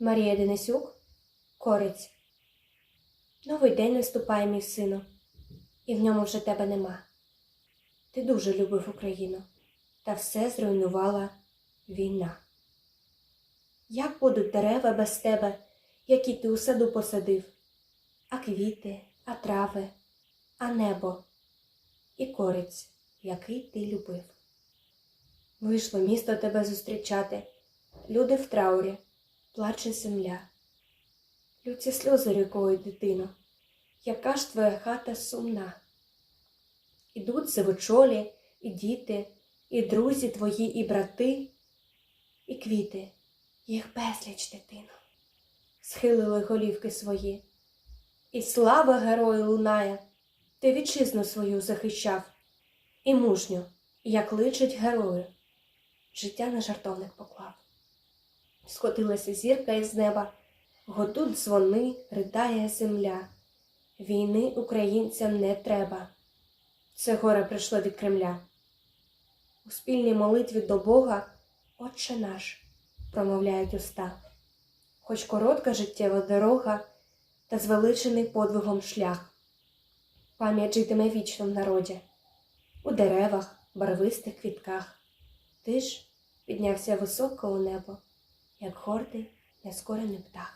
Марія Денисюк, Корець. Новий день наступає, мій сину, і в ньому вже тебе нема. Ти дуже любив Україну, та все зруйнувала війна. Як будуть дерева без тебе, які ти у саду посадив, а квіти, а трави, а небо і корець, який ти любив. Вийшло місто тебе зустрічати, люди в траурі, плаче земля. Люці сльози рікою, дитино, яка ж твоя хата сумна. Ідуть сивочолі, і діти, і друзі твої, і брати, і квіти, їх безліч, дитино, схилили голівки свої. І слава герою лунає, ти вітчизну свою захищав, і мужньо, як личить герою, життя на жартовник поклав. Скотилася зірка із неба, готуть дзвони, ридає земля. Війни українцям не треба. Це горе прийшло від Кремля. У спільній молитві до Бога, Отче наш, промовляють уста. Хоч коротка життєва дорога, та звеличений подвигом шлях. Пам'ять житиме вічно в народі, у деревах, барвистих квітках. Ти ж піднявся високо у небо, як гордий, яскорений птах.